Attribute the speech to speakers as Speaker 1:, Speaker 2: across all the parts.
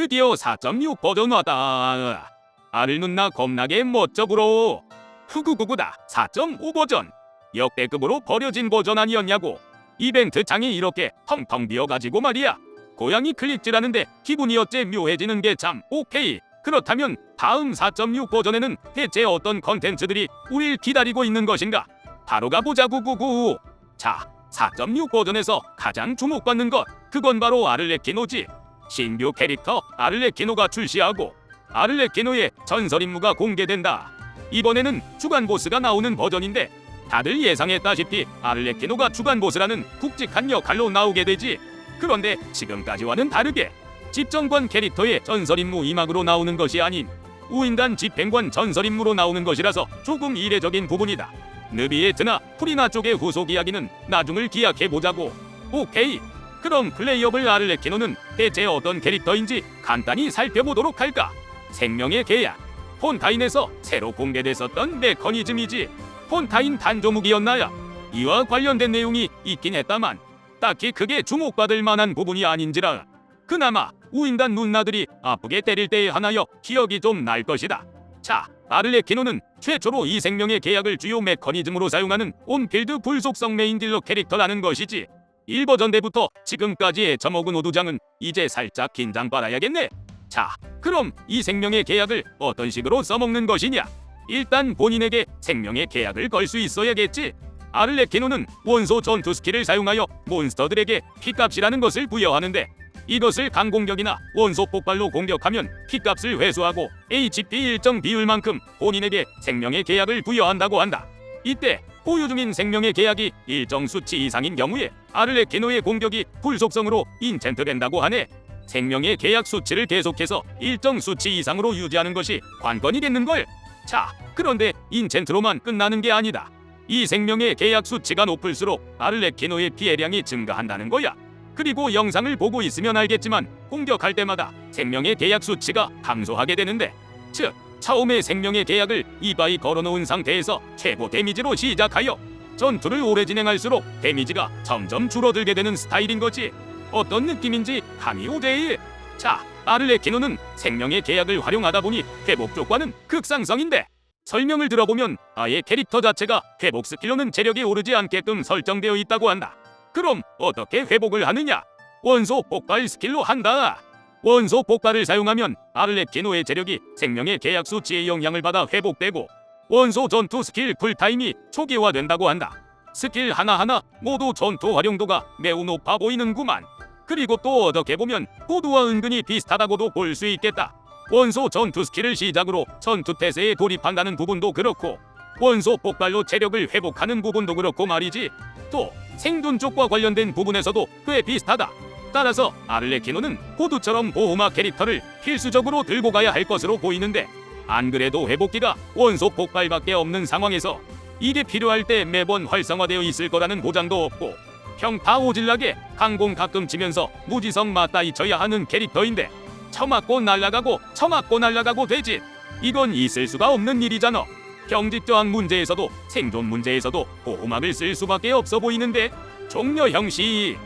Speaker 1: 드디어 4.6 버전 왔다. 알을 눈나 겁나게 멋져 부러워. 후구구구다 4.5 버전. 역대급으로 버려진 버전 아니었냐고. 이벤트 장이 이렇게 텅텅 비어가지고 말이야. 고양이 클릭질하는데 기분이 어째 묘해지는 게 참 오케이. 그렇다면 다음 4.6 버전에는 대체 어떤 컨텐츠들이 우릴 기다리고 있는 것인가? 바로 가보자 구 구구. 자, 4.6 버전에서 가장 주목받는 것 그건 바로 아를레키노지. 신규 캐릭터 아를레키노가 출시하고 아를레키노의 전설 임무가 공개된다. 이번에는 주간 보스가 나오는 버전인데 다들 예상했다시피 아를레키노가 주간 보스라는 굵직한 역할로 나오게 되지. 그런데 지금까지와는 다르게 집정관 캐릭터의 전설 임무 이막으로 나오는 것이 아닌 우인단 집행관 전설 임무로 나오는 것이라서 조금 이례적인 부분이다. 느비에트나 프리나 쪽의 후속 이야기는 나중을 기약해 보자고. 오케이. 그럼 플레이어블 아를레키노는 대체 어떤 캐릭터인지 간단히 살펴보도록 할까? 생명의 계약. 폰타인에서 새로 공개됐었던 메커니즘이지. 폰타인 단조무기였나야. 이와 관련된 내용이 있긴 했다만 딱히 크게 주목받을 만한 부분이 아닌지라. 그나마 우인단 눈나들이 아프게 때릴 때에 하나여 기억이 좀 날 것이다. 자, 아를레키노는 최초로 이 생명의 계약을 주요 메커니즘으로 사용하는 온필드 불속성 메인 딜러 캐릭터라는 것이지. 1버전 때부터 지금까지의 저먹은 오두장은 이제 살짝 긴장 빨아야겠네. 자, 그럼 이 생명의 계약을 어떤 식으로 써먹는 것이냐? 일단 본인에게 생명의 계약을 걸 수 있어야겠지. 아를레키노는 원소 전투 스킬을 사용하여 몬스터들에게 피값이라는 것을 부여하는데 이것을 강공격이나 원소 폭발로 공격하면 피값을 회수하고 HP 일정 비율만큼 본인에게 생명의 계약을 부여한다고 한다. 이때 보유 중인 생명의 계약이 일정 수치 이상인 경우에 아를레키노의 공격이 불속성으로 인챈트 된다고 하네. 생명의 계약 수치를 계속해서 일정 수치 이상으로 유지하는 것이 관건이겠는걸. 자, 그런데 인챈트로만 끝나는 게 아니다. 이 생명의 계약 수치가 높을수록 아를레키노의 피해량이 증가한다는 거야. 그리고 영상을 보고 있으면 알겠지만 공격할 때마다 생명의 계약 수치가 감소하게 되는데 즉 처음에 생명의 계약을 이바이 걸어놓은 상태에서 최고 데미지로 시작하여 전투를 오래 진행할수록 데미지가 점점 줄어들게 되는 스타일인 거지 어떤 느낌인지 감이 오제일 자 아를레키노는 생명의 계약을 활용하다 보니 회복 조과는 극상성인데 설명을 들어보면 아예 캐릭터 자체가 회복 스킬로는 체력이 오르지 않게끔 설정되어 있다고 한다 그럼 어떻게 회복을 하느냐? 원소 폭발 스킬로 한다. 원소 폭발을 사용하면 아를레키노의 재력이 생명의 계약 수치의 영향을 받아 회복되고 원소 전투 스킬 쿨타임이 초기화된다고 한다. 스킬 하나하나 모두 전투 활용도가 매우 높아 보이는구만. 그리고 또 어떻게 보면 코드와 은근히 비슷하다고도 볼 수 있겠다. 원소 전투 스킬을 시작으로 전투 태세에 돌입한다는 부분도 그렇고 원소 폭발로 체력을 회복하는 부분도 그렇고 말이지. 또 생존 쪽과 관련된 부분에서도 꽤 비슷하다. 따라서 아를레키노는 호두처럼 보호막 캐릭터를 필수적으로 들고 가야 할 것으로 보이는데 안 그래도 회복기가 원소 폭발밖에 없는 상황에서 이게 필요할 때 매번 활성화되어 있을 거라는 보장도 없고 평타 오질나게 항공 가끔 치면서 무지성 맞다이 쳐야 하는 캐릭터인데 처맞고 날아가고 처맞고 날아가고 되지. 이건 있을 수가 없는 일이잖아. 경직 저항 문제에서도 생존 문제에서도 보호막을 쓸 수밖에 없어 보이는데 종려 형씨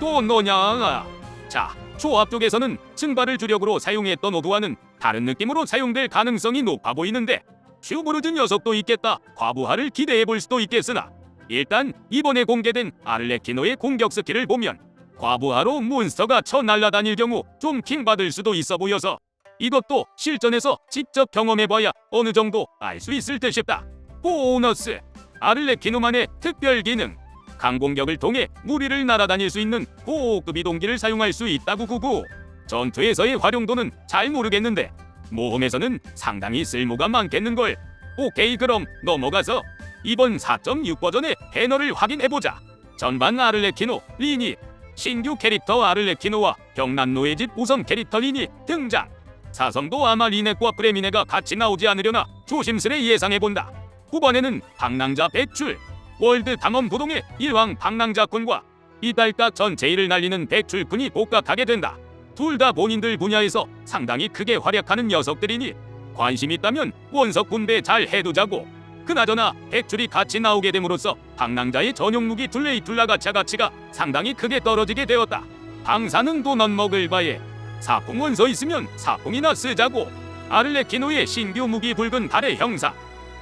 Speaker 1: 또 너냐? 자 조합 쪽에서는 증발을 주력으로 사용했던 오두와는 다른 느낌으로 사용될 가능성이 높아 보이는데 슈브르즈 녀석도 있겠다 과부하를 기대해 볼 수도 있겠으나 일단 이번에 공개된 아를레키노의 공격 스킬을 보면 과부하로 몬스터가 쳐 날아다닐 경우 좀 킹받을 수도 있어 보여서 이것도 실전에서 직접 경험해봐야 어느 정도 알 수 있을 듯 싶다. 보너스 아를레키노만의 특별 기능 강공격을 통해 무리를 날아다닐 수 있는 고급 이동기를 사용할 수 있다고 구구. 전투에서의 활용도는 잘 모르겠는데 모험에서는 상당히 쓸모가 많겠는걸. 오케이 그럼 넘어가서 이번 4.6 버전의 배너를 확인해보자. 전반 아를레키노 리니. 신규 캐릭터 아를레키노와 경난노의 집 우선 캐릭터 리니 등장. 사성도 아마 리넷과 프레미네가 같이 나오지 않으려나 조심스레 예상해본다. 후반에는 방랑자 백출, 월드 탐험 부동의 일왕 방랑자군과 이달각 전 제의를 날리는 백출군이 복각하게 된다. 둘 다 본인들 분야에서 상당히 크게 활약하는 녀석들이니 관심 있다면 원석 군대 잘 해두자고. 그나저나 백출이 같이 나오게 됨으로써 방랑자의 전용 무기 둘레이툴라 가차 가치가 상당히 크게 떨어지게 되었다. 방사능 도넛 먹을 바에 사풍 원서 있으면 사풍이나 쓰자고. 아를레키노의 신규 무기 붉은 달의 형사.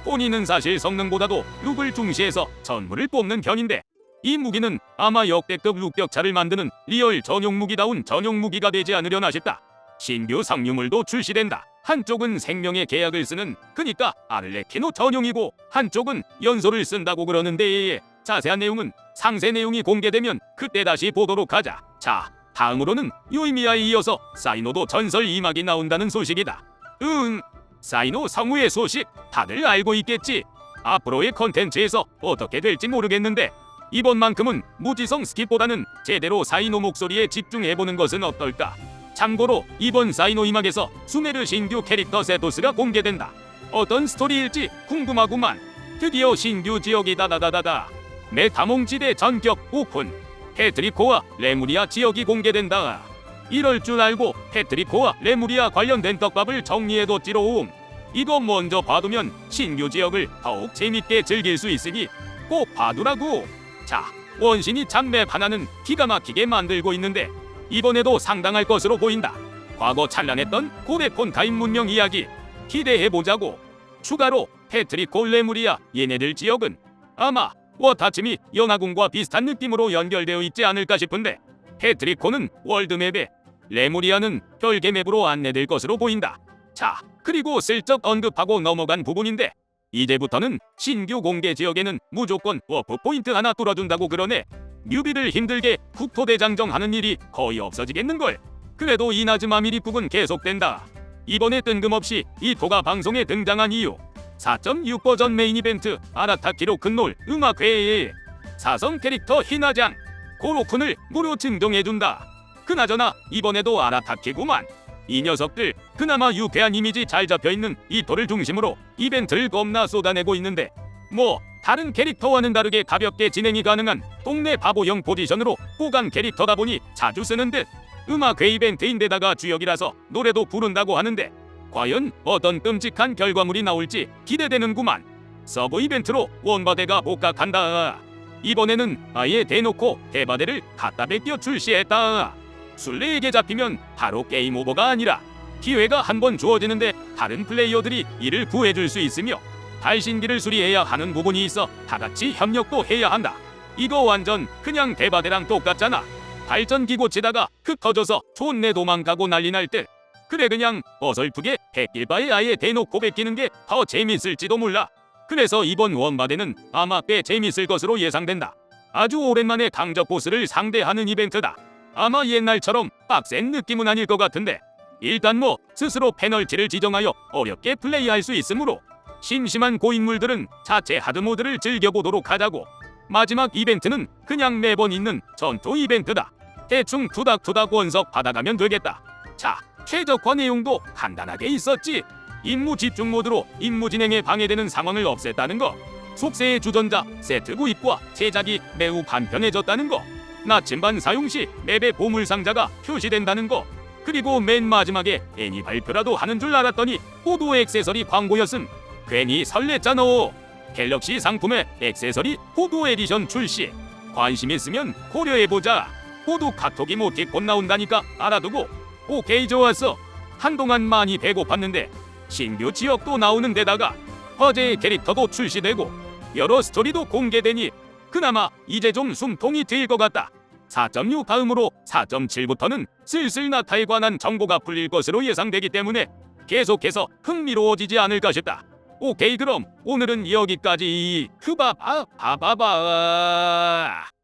Speaker 1: 본인은 사실 성능보다도 룩을 중시해서 전물을 뽑는 편인데 이 무기는 아마 역대급 룩격차를 만드는 리얼 전용 무기다운 전용 무기가 되지 않으려나 싶다. 신규 상류물도 출시된다. 한쪽은 생명의 계약을 쓰는 그니까 아를레키노 전용이고 한쪽은 연소를 쓴다고 그러는데 자세한 내용은 상세 내용이 공개되면 그때 다시 보도록 하자. 자, 다음으로는 요이미야에 이어서 사이노도 전설 2막이 나온다는 소식이다. 응, 사이노 성우의 소식 다들 알고 있겠지. 앞으로의 컨텐츠에서 어떻게 될지 모르겠는데 이번만큼은 무지성 스킵보다는 제대로 사이노 목소리에 집중해보는 것은 어떨까? 참고로 이번 사이노 이막에서 수메르 신규 캐릭터 세토스가 공개된다. 어떤 스토리일지 궁금하구만. 드디어 신규 지역이 다다다다다. 메타몽지대 전격 오픈. 페트리코와 레무리아 지역이 공개된다. 이럴 줄 알고 페트리코와 레무리아 관련된 떡밥을 정리해뒀지롱. 이거 먼저 봐두면 신규 지역을 더욱 재밌게 즐길 수 있으니 꼭 봐두라고. 자, 원신이 참맵 하나는 기가 막히게 만들고 있는데 이번에도 상당할 것으로 보인다. 과거 찬란했던 고레폰 타임 문명 이야기 기대해 보자고. 추가로 페트리코 레무리아 얘네들 지역은 아마 워타치미 연화궁과 비슷한 느낌으로 연결되어 있지 않을까 싶은데 페트리코는 월드맵에 레무리아는 별개 맵으로 안내될 것으로 보인다. 자, 그리고 슬쩍 언급하고 넘어간 부분인데 이제부터는 신규 공개 지역에는 무조건 워프 포인트 하나 뚫어준다고 그러네. 뮤비를 힘들게 국토대장정하는 일이 거의 없어지겠는걸. 그래도 이나즈마 미리국은 계속된다. 이번에 뜬금없이 이토가 방송에 등장한 이유 4.6 버전 메인 이벤트 아라타키로 큰놀 음악회에 사성 캐릭터 히나장 고로쿤을 무료 증정해준다. 그나저나 이번에도 아라타키구만. 이 녀석들 그나마 유쾌한 이미지 잘 잡혀있는 이토를 중심으로 이벤트를 겁나 쏟아내고 있는데 뭐 다른 캐릭터와는 다르게 가볍게 진행이 가능한 동네 바보형 포지션으로 호감 캐릭터다 보니 자주 쓰는 듯. 음악 회 이벤트인데다가 주역이라서 노래도 부른다고 하는데 과연 어떤 끔찍한 결과물이 나올지 기대되는구만. 서브 이벤트로 원바대가 복각한다. 이번에는 아예 대놓고 대바대를 갖다 베껴 출시했다 술래에게 잡히면 바로 게임 오버가 아니라 기회가 한 번 주어지는데 다른 플레이어들이 이를 구해줄 수 있으며 발신기를 수리해야 하는 부분이 있어 다 같이 협력도 해야 한다. 이거 완전 그냥 대바대랑 똑같잖아. 발전기 고치다가 흙 터져서 촌내 도망가고 난리 날 때. 그래 그냥 어설프게 백길바에 아예 대놓고 베끼는 게 더 재밌을지도 몰라. 그래서 이번 원바대는 아마 꽤 재밌을 것으로 예상된다. 아주 오랜만에 강적 보스를 상대하는 이벤트다. 아마 옛날처럼 빡센 느낌은 아닐 것 같은데 일단 뭐 스스로 페널티를 지정하여 어렵게 플레이할 수 있으므로 심심한 고인물들은 자체 하드모드를 즐겨보도록 하자고. 마지막 이벤트는 그냥 매번 있는 전투 이벤트다. 대충 투닥투닥 원석 받아가면 되겠다. 자 최적화 내용도 간단하게 있었지. 임무 집중 모드로 임무 진행에 방해되는 상황을 없앴다는 거 속세의 주전자 세트 구입과 제작이 매우 간편해졌다는 거 나침반 사용 시 맵의 보물 상자가 표시된다는 거. 그리고 맨 마지막에 애니 발표라도 하는 줄 알았더니 호두 액세서리 광고였음. 괜히 설렜잖아. 갤럭시 상품에 액세서리 호두 에디션 출시. 관심 있으면 고려해보자. 호두 카톡이 못해 곧 나온다니까 알아두고. 오케이 좋았어. 한동안 많이 배고팠는데 신규 지역도 나오는 데다가 화제의 캐릭터도 출시되고 여러 스토리도 공개되니 그나마 이제 좀 숨통이 트일 것 같다. 4.6 다음으로 4.7부터는 슬슬 나타에 관한 정보가 풀릴 것으로 예상되기 때문에 계속해서 흥미로워지지 않을까 싶다. 오케이 그럼 오늘은 여기까지. 흐바바 바바바.